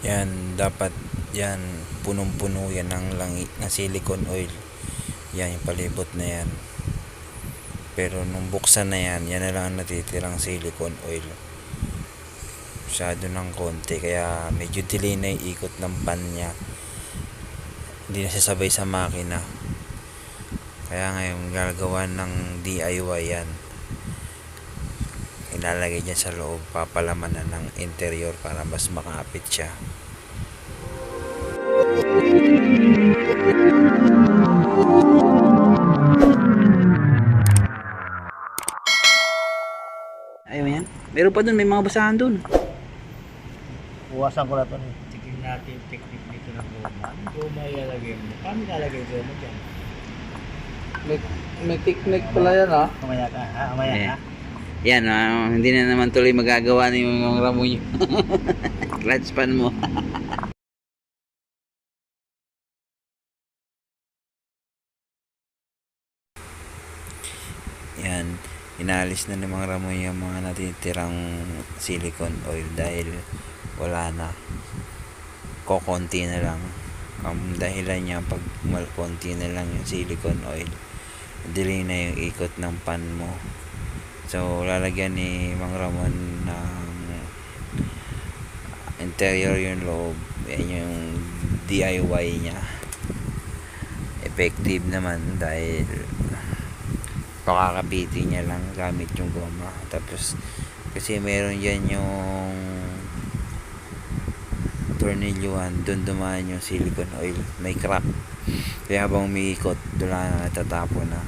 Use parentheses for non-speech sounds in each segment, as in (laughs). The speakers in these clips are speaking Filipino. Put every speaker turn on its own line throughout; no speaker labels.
Yan, dapat yan, punong-puno yan ng langi, ng silicone oil. Yan, yung palibot na yan. Pero nung buksan na yan, yan na lang ang natitirang silicone oil. Masyado ng konti, kaya medyo delay na yung ikot ng pan niya. Hindi na siya sabay sa makina. Kaya ngayon, gagawa ng DIY yan. Ilalagay dyan sa loob, papalaman na ng interior para mas makapit siya.
Ayaw yan. Meron pa dun, may mga basahan dun.
Buwasan ko na eh.
Tignan natin yung technique dito ng goma. Goma ilalagay mo. Paano ilalagay goma dyan?
May, may technique pala yan ha.
Mamaya ka, ha? Mamaya
Eh.
ka.
Yan, ah, hindi na naman tuloy magagawa ni yung ramo nyo. (laughs) Clutch pan mo. (laughs)
Yan, inalis na ni Mang Ramon yung mga natitirang silicone oil dahil wala na. Kokonti na lang. Ang dahilan niya pag mal konti na lang yung silicone oil, delay na yung ikot ng pan mo. So, lalagyan ni Mang Ramon ng interior yung loob. Yan yung DIY niya. Effective naman dahil pakakapitin niya lang gamit yung goma tapos kasi meron dyan yung tornilyohan doon dumaan yung silicone oil may crack kaya habang umiikot dula na natatapon na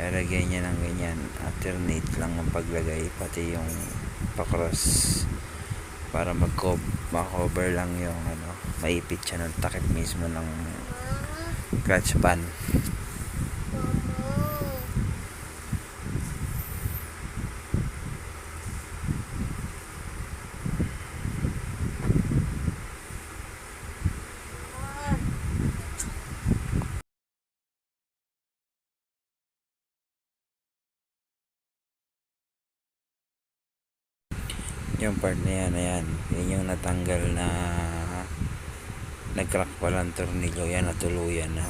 kaya lagyan niya ng ganyan. Alternate lang ang paglagay pati yung pakross para mag cover lang yung ano maipit siya ng takip mismo ng clutch pan yung part na yan, ayan, yan yung natanggal na nag-crack palang tornilyo, yan natuluyan na.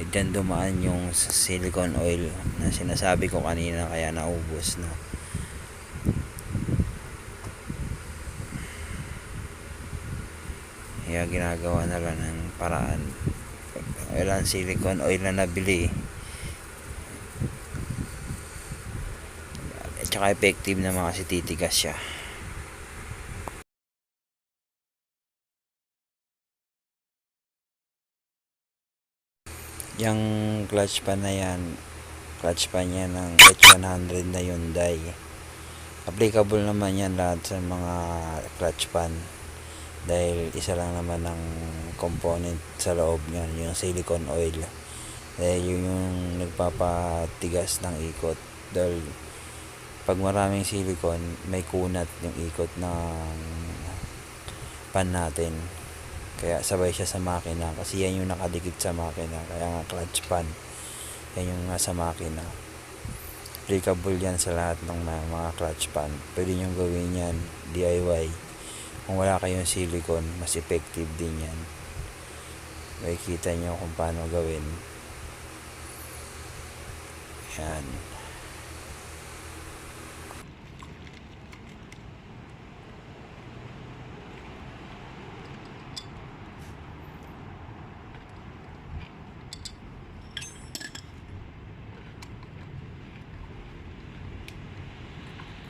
Eh, dyan dumaan yung silicone oil na sinasabi ko kanina kaya naubos na. Kaya ginagawa na lang ng paraan. Wala silicone oil na nabili. At saka effective naman kasi titigas siya. Yung clutch pan na yan, clutch pan yan ng H100 na Hyundai. Applicable naman yan lahat sa mga clutch pan. Dahil isa lang naman ang component sa loob niyan, yung silicone oil. Dahil yun yung nagpapatigas ng ikot. Dahil pag maraming silicone, may kunat yung ikot ng pan natin. Kaya sabay siya sa makina kasi yan yung nakadikit sa makina. Kaya nga clutch pan. Yan yung nasa makina. Applicable yan sa lahat ng mga, clutch pan. Pwede nyo gawin yan DIY. Kung wala kayong silicone, mas effective din yan. Makikita nyo kung paano gawin. Yan.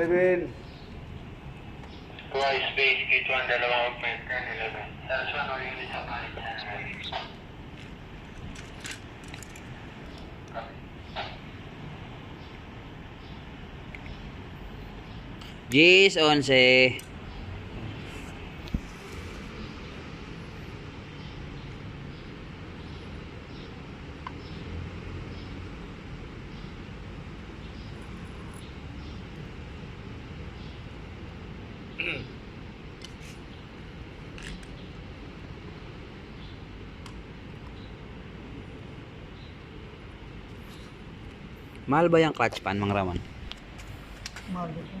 Eleven.
Twice space, K1, dalawang augment, 10, 11. That's one more unit of mine.
Gis, 11. Mahal ba yung clutch pan, Mang Ramon?
Mahal ito.